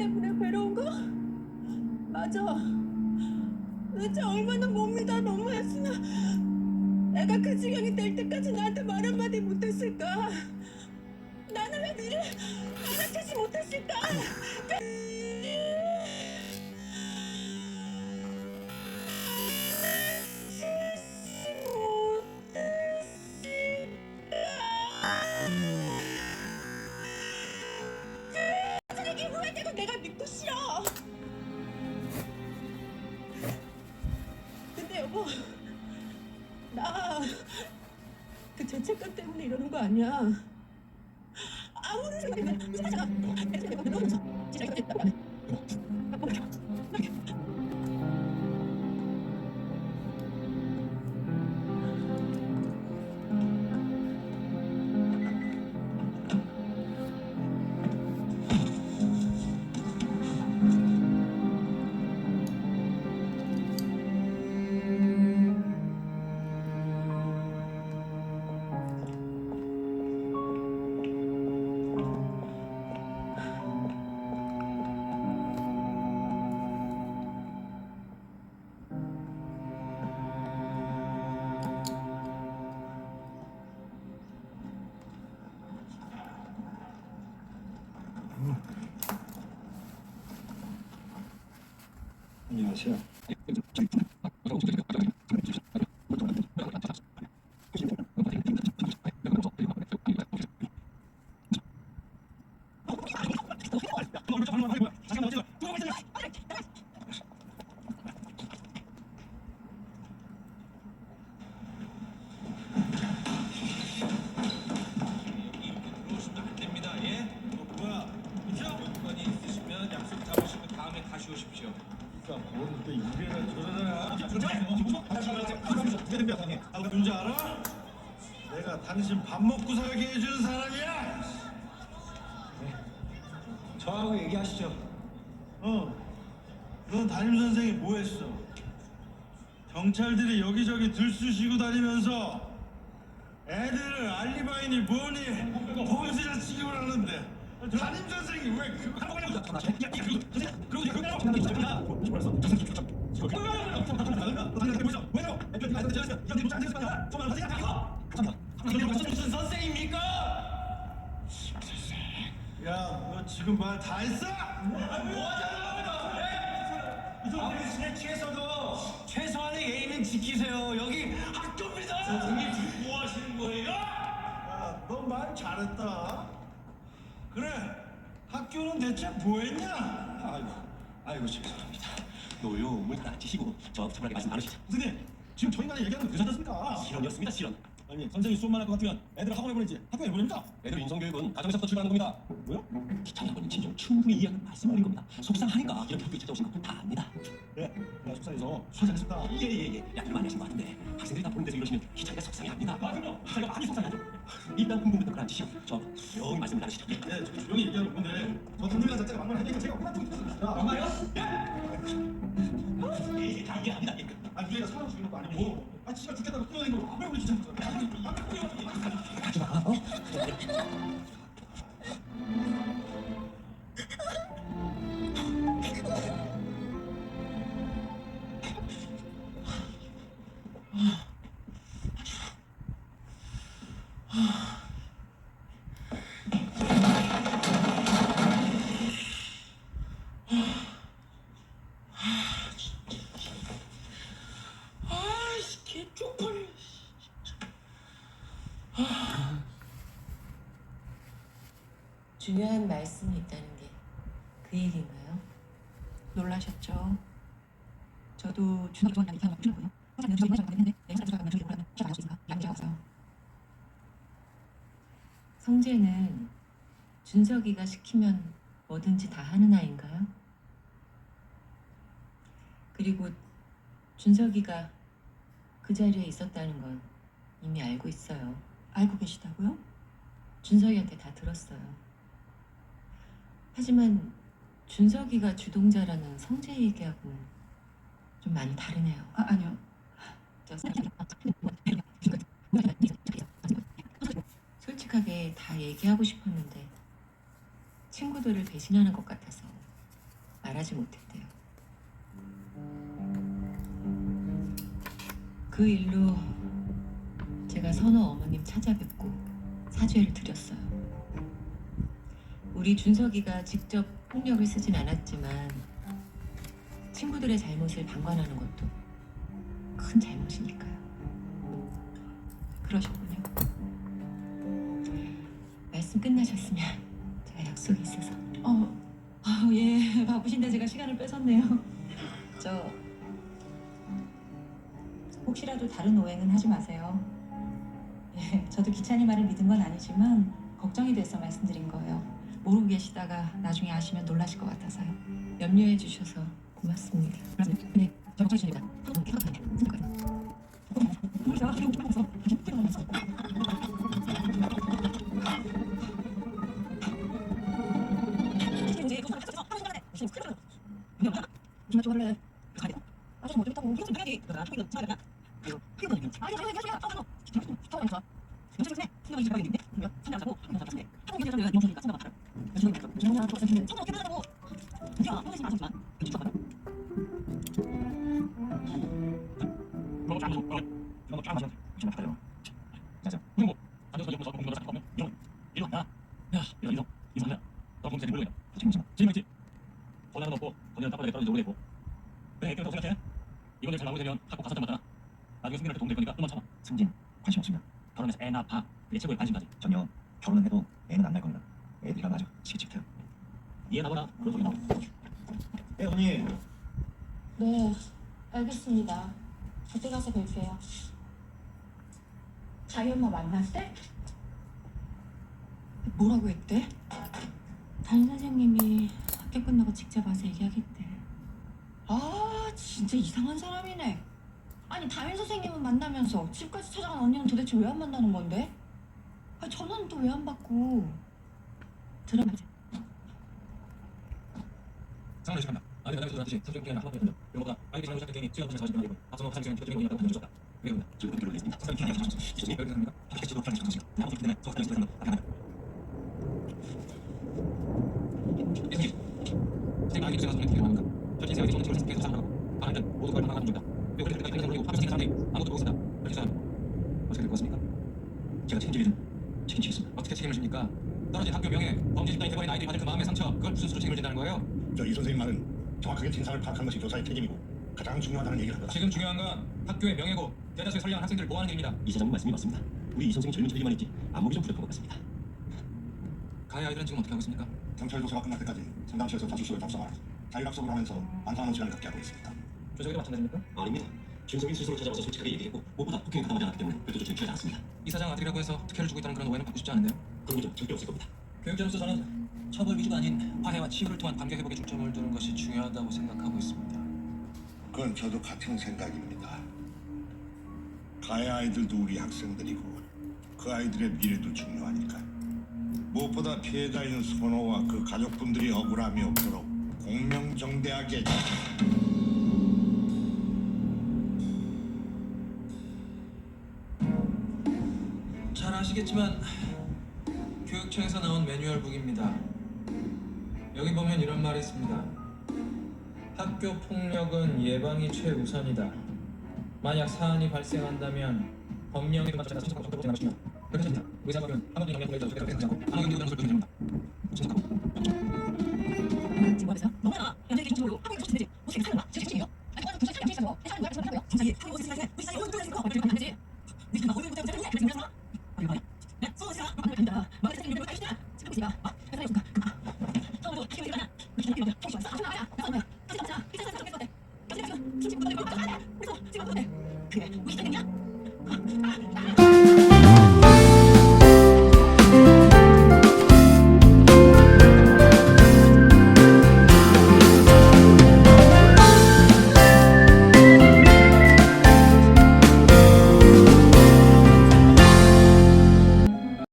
때문에 괴로운 거? 맞아. 도대체 얼마나 몸이다 너무했으나 내가 그 지경이 될 때까지 나한테 말 한마디 못했을까? 나는 왜 너를 알아채지 못했을까? 그 죄책감 때문에 이러는 거 아니야. 아무리 생각해도 사자가 내 생각에 너무 진짜 이거 됐다. しない。 당신 밥 먹고 살게 해주는 사람이야. 저하고 얘기하시죠. 어. 넌 담임 선생이 뭐 했어? 경찰들이 여기저기 들쑤시고 다니면서 애들을 알리바이니 뭐니 보여주자 취급을 하는데 담임 선생이 왜 그거 하고 있냐고 무슨 선생입니까? 야, 너 지금 말다 했어? 아무리 술에 취해서도 최소한의 예의는 지키세요. 여기 학교입니다. 선생님 지금 뭐 하시는 거예요? 야, 너말 잘했다. 그래, 학교는 대체 뭐 했냐? 아이고, 아이고 죄송합니다. 노여움을 따지시고 저 차분하게 말씀 나누시죠. 선생님, 지금 저희 간에 얘기하는 거 괜찮습니까? 실언이었습니다, 실언. 아니, 선생이 수업만 할 것 같으면 애들 학원에 보내지 학교에 보냅니까? 애들 인성교육은 가정에서부터 출발하는 겁니다. 뭐요? 귀찮은 분은 진정 충분히 이해하는 말씀드린 겁니다. 속상하니까 이렇게 학교에 찾아오신 거 다 압니다. 네, 내가 숙사에서 수고하셨습니다. 예예 예, 약을 많이 하신 것 같은데 학생들이 다 보는 데서 이러시면 기차가 속상해 합니다. 맞아요. 기차가 많이 속상하죠. 일단 궁금했던 걸 앉으시고 저 조용히 말씀을 나누시죠. 네, 저 조용히 얘기하는 건데 저 선생님 자체가 막말하니까 제가 얼마나 좀 힘들었습니다. 엄마요? 예, 다 이해합니다. 예. 아, 우리가 사람 죽이는 거 아니고 아, 진짜 죽겠다고 끌어낸 거 왜 우리 진짜 중요한 말씀이 있다는 게 그 얘기인가요? 놀라셨죠? 저도 준혁이 좋아하는 이상한 거 싫어요. 화장은 저희 화장 했는데 내 화장 들어가면 저희 오라면 샤워 할수 있으니까 양이 작았어요. 성재는 준석이가 시키면 뭐든지 다 하는 아이인가요? 그리고 준석이가 그 자리에 있었다는 건 이미 알고 있어요. 알고 계시다고요? 준석이한테 다 들었어요. 하지만 준석이가 주동자라는 성재 얘기하고는 좀 많이 다르네요. 아 아니요. 저 솔직하게 다 얘기하고 싶었는데 친구들을 배신하는 것 같아서 말하지 못했대요. 그 일로 제가 선호 어머님 찾아뵙고 사죄를 드렸어요. 우리 준석이가 직접 폭력을 쓰진 않았지만 친구들의 잘못을 방관하는 것도 큰 잘못이니까요. 그러셨군요. 말씀 끝나셨으면 제가 약속이 있어서. 어, 아, 예, 바쁘신데 제가 시간을 뺏었네요. 저 혹시라도 다른 오해는 하지 마세요. 예, 저도 기찬이 말을 믿은 건 아니지만 걱정이 돼서 말씀드린 거예요. 모르고 계시다가 나중에 아시면 놀라실 것 같아서요. 염려해 주셔서 고맙습니다. 네, 저 걱정이십니다. 정말 좋아할래. 아저 뭐좀 해야지. 이거 이거 좀 해야 이거 관심가지. 전혀 결혼은 해도 애는 안 날 겁니다. 애들이 아주 시기집해요. 이해 나거나 그런 소리 나오. 애 언니 네, 알겠습니다. 그때 가서 뵐게요. 자기 엄마 만났대? 뭐라고 했대? 담임 선생님이 학교 끝나고 직접 와서 얘기하겠대. 아 진짜 이상한 사람이네. 아니 담임 선생님은 만나면서 집까지 찾아간 언니는 도대체 왜 안 만나는 건데? 아 전화는 또 왜 안 받고? 들어가자. 상황을 시작한다. 아니 뜻이 게임 수영 줬다. 지금. 이제 지도 때문에 제가 계속 중이다. 왜 그렇게 사람들이 아무도 모르겠다. 그렇게 사람 어떻게 될것 같습니까? 제가 책임지겠습니다. 어떻게 책임을 집니까? 떨어진 학교 명예, 범죄 집단이 돼버린 아이들이 받을 그 마음의 상처, 그걸 무슨 수로 책임을 진다는 거예요? 저 이 선생님 말은 정확하게 진상을 파악하는 것이 교사의 책임이고 가장 중요하다는 얘기를 합니다. 지금 중요한 건 학교의 명예고 대다수의 선량한 학생들을 보호하는 일입니다. 이 사장님 말씀이 맞습니다. 우리 이 선생님 젊은 척이만 했지 안목이 좀 부족한 것 같습니다. 가해 아이들은 지금 어떻게 하고 있습니까? 경찰 조사가 끝날 때까지 상담실에서 자주식을 답사하여 자율학습을 하면서 반성하는 시간을 갖게 하고 있습니다. 조석이도 마찬가지입니까? 아닙니다. 준석이 스스로 찾아와서 솔직하게 얘기했고 무엇보다 폭행에 가담하지 않았기 때문에 별도 조치를 취하지 않았습니다. 이 사장 아들이라고 해서 특혜를 주고 있다는 그런 오해는 받고 싶지 않은데요. 그런 일은 절대 없을 겁니다. 교육자로서 저는 처벌 위주가 아닌 화해와 치유를 통한 관계 회복에 중점을 두는 것이 중요하다고 생각하고 있습니다. 그건 저도 같은 생각입니다. 가해 아이들도 우리 학생들이고 그 아이들의 미래도 중요하니까 무엇보다 피해자인 선호와 그 가족분들이 억울함이 없도록 공명정대하게 잘 아시겠지만 교육청에서 나온 매뉴얼북입니다. 여기 보면 이런 말이 있습니다. 학교 폭력은 예방이 최우선이다. 만약 사안이 발생한다면 법령에 맞춰 신속하고 적극적으로 나가시면 그렇게 됩니다. 의사 법은 한 번도 영향 보내지 않고 아무 나설 됩니다. 신속하고 지금 어디서? 너무나 연예계 중심으로 한국에 쫓되지 어떻게 살아? 제 책임이요? 아니 그건 경찰이 안 해요. 회사는 왜 그러고요? 경찰이 한국 어디 생각해? 우리 사이 어디 생각해? 어디 안 되지?